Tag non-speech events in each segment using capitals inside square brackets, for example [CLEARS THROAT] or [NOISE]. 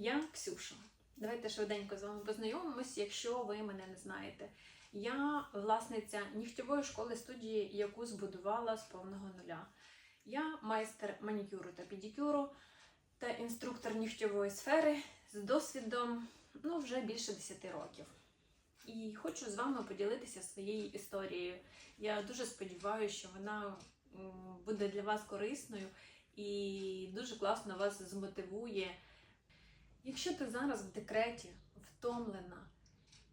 Я Ксюша. Давайте швиденько з вами познайомимось, якщо ви мене не знаєте. Я власниця нігтєвої школи студії, яку збудувала з повного нуля. Я майстер манікюру та педикюру та інструктор нігтєвої сфери з досвідом ну, вже більше 10 років. І хочу з вами поділитися своєю історією. Я дуже сподіваюся, що вона буде для вас корисною і дуже класно вас змотивує. Якщо ти зараз в декреті, втомлена,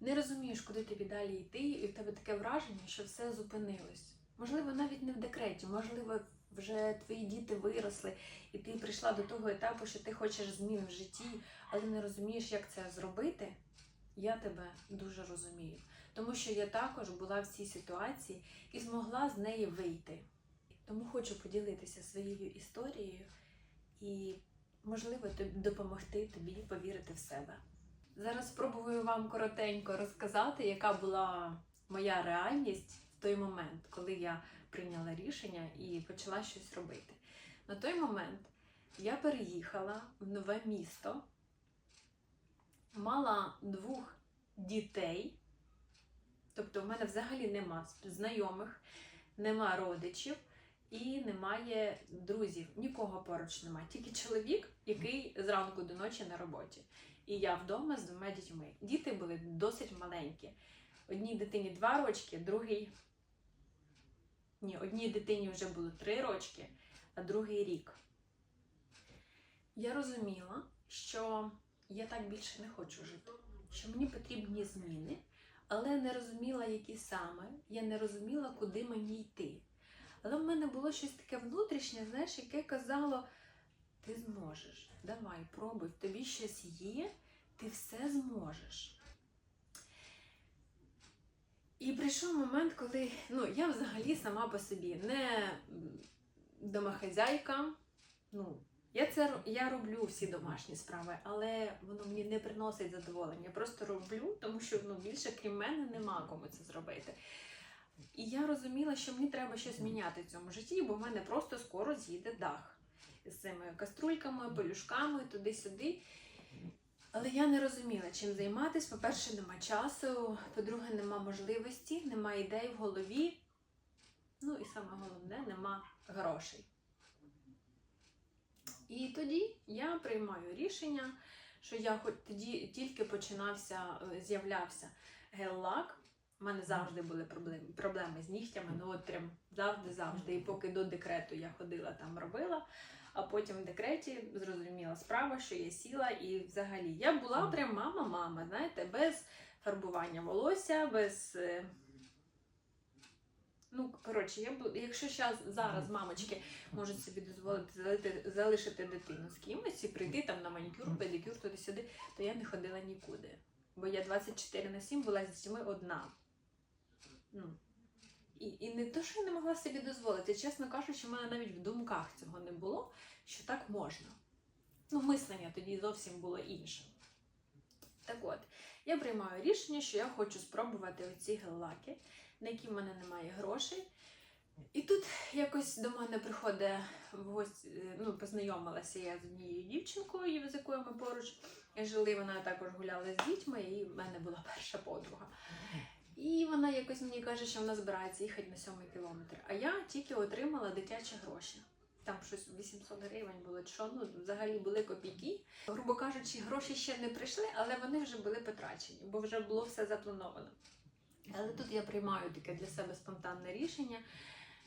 не розумієш, куди тобі далі йти, і в тебе таке враження, що все зупинилось. Можливо, навіть не в декреті, можливо, вже твої діти виросли, і ти прийшла до того етапу, що ти хочеш змін в житті, але не розумієш, як це зробити. Я тебе дуже розумію, тому що я також була в цій ситуації і змогла з неї вийти. Тому хочу поділитися своєю історією і, можливо, допомогти тобі повірити в себе. Зараз спробую вам коротенько розказати, яка була моя реальність в той момент, коли я прийняла рішення і почала щось робити. На той момент я переїхала в нове місто, мала двох дітей, тобто в мене взагалі нема знайомих, нема родичів і немає друзів. Нікого поруч немає. Тільки чоловік, який зранку до ночі на роботі. І я вдома з двома дітьми. Діти були досить маленькі. Одній дитині два рочки, другій. Ні, одній дитині вже було три рочки, а другий рік. Я розуміла, що я так більше не хочу жити, що мені потрібні зміни, але не розуміла, які саме. Я не розуміла, куди мені йти. Але в мене було щось таке внутрішнє, знаєш, яке казало: ти зможеш, давай, пробуй, в тобі щось є, ти все зможеш. І прийшов момент, коли ну, я взагалі сама по собі не домохазяйка. Ну, я це я роблю всі домашні справи, але воно мені не приносить задоволення. Я просто роблю, тому що ну, більше крім мене нема кому це зробити. І я розуміла, що мені треба щось міняти в цьому житті, бо в мене просто скоро з'їде дах з цими каструльками, пелюшками, туди-сюди. Але я не розуміла, чим займатися. По-перше, нема часу, по-друге, нема можливості, нема ідей в голові. Ну і саме головне, нема грошей. І тоді я приймаю рішення, що я хоч тоді тільки починався, е, з'являвся гел-лак. У мене завжди були проблеми, проблеми з нігтями, ну от прям завжди-завжди. І поки до декрету я ходила там робила, а потім в декреті зрозуміла справа, що я сіла, і взагалі я була прям мама-мама, знаєте, без фарбування волосся, без. е, Ну, коротше, я бу- якщо щас, зараз мамочки можуть собі дозволити залити, залишити дитину з кимось і прийти там на манікюр, педикюр, туди-сюди, то я не ходила нікуди. Бо я 24 на 7 була з дітьми одна. Ну. І, і не то, що я не могла собі дозволити, чесно кажучи, в мене навіть в думках цього не було, що так можна. Ну, мислення тоді зовсім було інше. Так от, я приймаю рішення, що я хочу спробувати оці гель-лаки, на які в мене немає грошей. І тут якось до мене приходить в ну, познайомилася я з однією дівчинкою, з якою ми поруч жили. Вона також гуляла з дітьми, і в мене була перша подруга. І вона якось мені каже, що вона збирається їхати на сьомий кілометр. А я тільки отримала дитячі гроші. Там щось 800 гривень було, чи що ну взагалі були копійки. Грубо кажучи, гроші ще не прийшли, але вони вже були потрачені, бо вже було все заплановано. Але тут я приймаю таке для себе спонтанне рішення,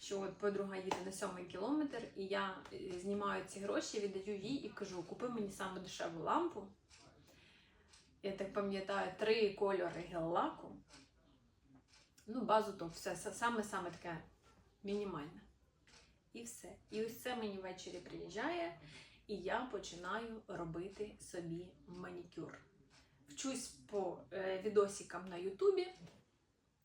що от подруга їде на сьомий кілометр, і я е, знімаю ці гроші, віддаю їй і кажу: купи мені саме дешеву лампу. Я так пам'ятаю, три кольори гель-лаку. Ну, базу то все саме-саме таке мінімальне. І все. І ось це мені ввечері приїжджає, і я починаю робити собі манікюр. Вчусь по е, відосикам на Ютубі.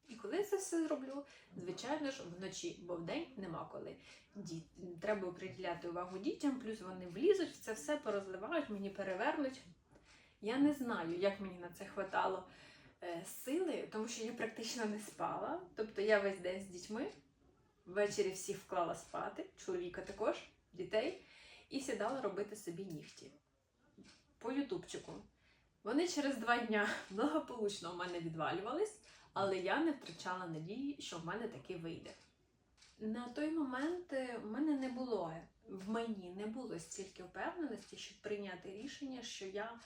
І коли це все роблю, звичайно ж, вночі, бо вдень нема коли. Ді... Треба приділяти увагу дітям, плюс вони влізуть, це все порозливають, мені перевернуть. Я не знаю, як мені на це хватало сили, тому що я практично не спала. Тобто я весь день з дітьми, ввечері всіх вклала спати, чоловіка також, дітей, і сідала робити собі нігті. по ютубчику. Вони через два дня [LAUGHS] благополучно у мене відвалювались, але я не втрачала надії, що в мене таки вийде. На той момент е, в мене не було, в мені не було стільки впевненості, щоб прийняти рішення, що я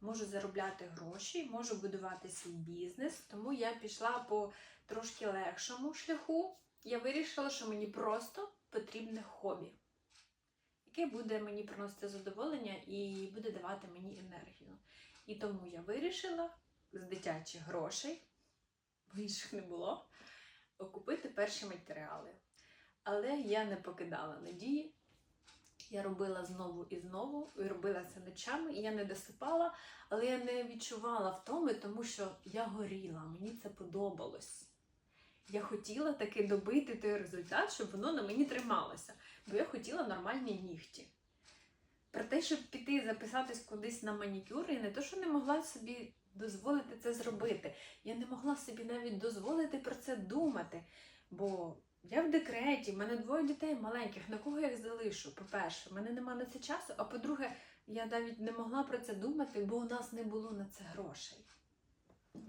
можу заробляти гроші, можу будувати свій бізнес. Тому я пішла по трошки легшому шляху. Я вирішила, що мені просто потрібне хобі, яке буде мені приносити задоволення і буде давати мені енергію. І тому я вирішила з дитячих грошей, бо інших не було, окупити перші матеріали. Але я не покидала надії. Я робила знову і знову, і робила це ночами, і я не досипала, але я не відчувала втоми, тому що я горіла, мені це подобалось. Я хотіла таки добити той результат, щоб воно на мені трималося, бо я хотіла нормальні нігті. Про те, щоб піти записатись кудись на манікюр, я не то, що не могла собі дозволити це зробити. Я не могла собі навіть дозволити про це думати. Бо я в декреті, в мене двоє дітей маленьких, на кого я їх залишу? По-перше, в мене нема на це часу, а по-друге, я навіть не могла про це думати, бо у нас не було на це грошей.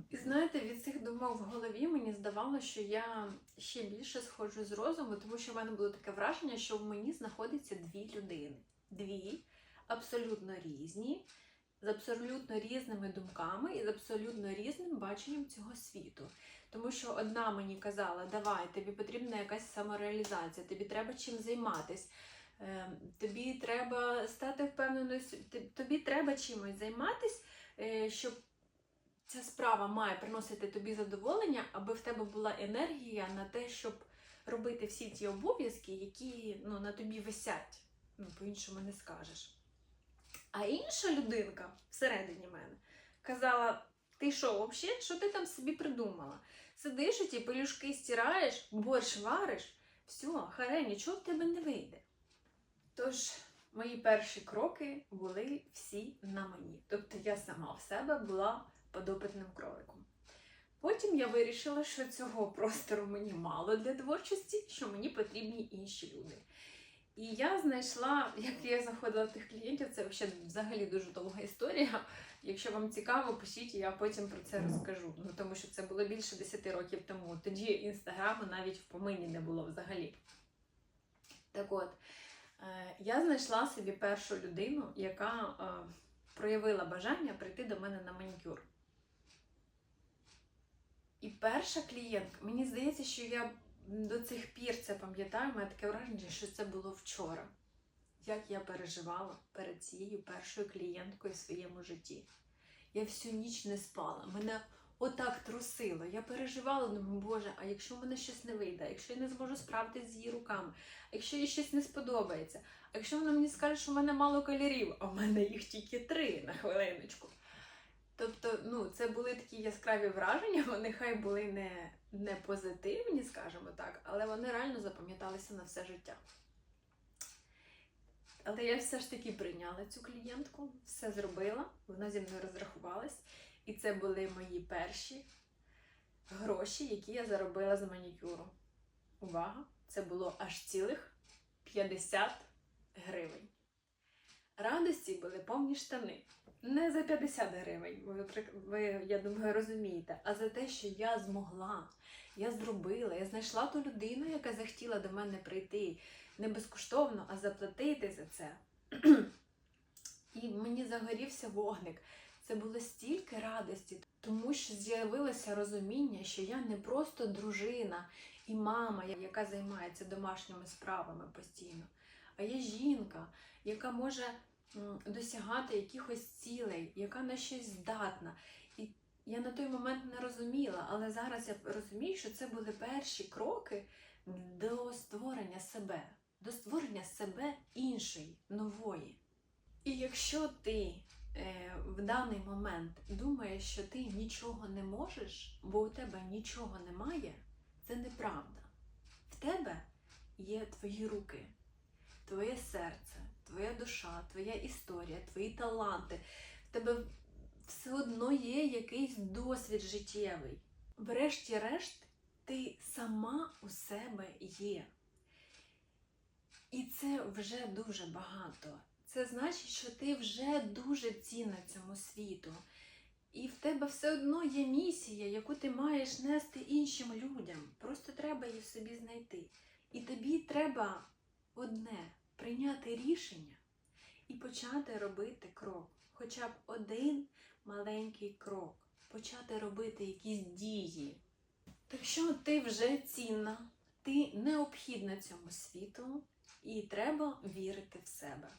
І знаєте, від цих думок в голові мені здавалося, що я ще більше сходжу з розуму, тому що в мене було таке враження, що в мені знаходиться дві людини. Дві абсолютно різні, з абсолютно різними думками і з абсолютно різним баченням цього світу. Тому що одна мені казала, давай, тобі потрібна якась самореалізація, тобі треба чим займатись, е, тобі треба стати впевненою, тобі треба чимось займатись, е, щоб ця справа має приносити тобі задоволення, аби в тебе була енергія на те, щоб робити всі ті обов'язки, які ну, на тобі висять. Ну, по-іншому не скажеш. А інша людинка всередині мене казала: ти що, взагалі, що ти там собі придумала? Сидиш і ті пелюшки стираєш, борщ вариш, все, харе, нічого в тебе не вийде. Тож, мої перші кроки були всі на мені. Тобто я сама в себе була подопитним кроликом. Потім я вирішила, що цього простору мені мало для творчості, що мені потрібні інші люди. І я знайшла, як я знаходила тих клієнтів, це взагалі взагалі дуже довга історія. Якщо вам цікаво, пишіть, я потім про це розкажу. Ну тому що це було більше 10 років тому. Тоді інстаграму навіть в помині не було взагалі. Так от, е, я знайшла собі першу людину, яка е, проявила бажання прийти до мене на манікюр. І перша клієнтка, мені здається, що я до цих пір це пам'ятаю, мене таке враження, що це було вчора. Як я переживала перед цією першою клієнткою в своєму житті. Я всю ніч не спала. Мене отак трусило. Я переживала, думаю, Боже, а якщо в мене щось не вийде, якщо я не зможу справитися з її руками, якщо їй щось не сподобається, якщо вона мені скаже, що в мене мало кольорів, а в мене їх тільки три на хвилиночку. Тобто, ну, це були такі яскраві враження, вони хай були не, не позитивні, скажімо так, але вони реально запам'яталися на все життя. Але я все ж таки прийняла цю клієнтку, все зробила, вона зі мною розрахувалась, і це були мої перші гроші, які я заробила з манікюру. Увага! Це було аж цілих 50 гривень. Радості були повні штани. Не за 50 гривень, ви, ви, я думаю, розумієте, а за те, що я змогла, я зробила, я знайшла ту людину, яка захотіла до мене прийти не безкоштовно, а заплатити за це. [CLEARS THROAT] І мені загорівся вогник. Це було стільки радості, тому що з'явилося розуміння, що я не просто дружина і мама, яка займається домашніми справами постійно, а я жінка, яка може досягати якихось цілей, яка на щось здатна. І я на той момент не розуміла, але зараз я розумію, що це були перші кроки до створення себе, до створення себе іншої, нової. І якщо ти е, в даний момент думаєш, що ти нічого не можеш, бо у тебе нічого немає, це неправда. В тебе є твої руки, твоє серце, твоя душа, твоя історія, твої таланти. В тебе все одно є якийсь досвід життєвий. Врешті-решт, ти сама у себе є. І це вже дуже багато. це значить, що ти вже дуже цінна цьому світу. І в тебе все одно є місія, яку ти маєш нести іншим людям. Просто треба її собі знайти. І тобі треба одне прийняти рішення і почати робити крок. Хоча б один маленький крок. Почати робити якісь дії. Так що ти вже цінна, ти необхідна цьому світу, і треба вірити в себе.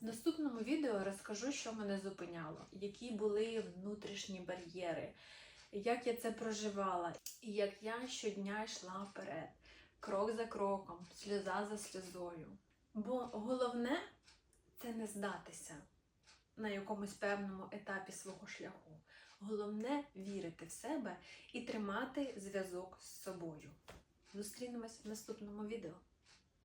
В наступному відео розкажу, що мене зупиняло, які були внутрішні бар'єри, як я це проживала, і як я щодня йшла вперед, крок за кроком, сльоза за сльозою. Бо головне це не здатися на якомусь певному етапі свого шляху. Головне вірити в себе і тримати зв'язок з собою. Зустрінемось в наступному відео.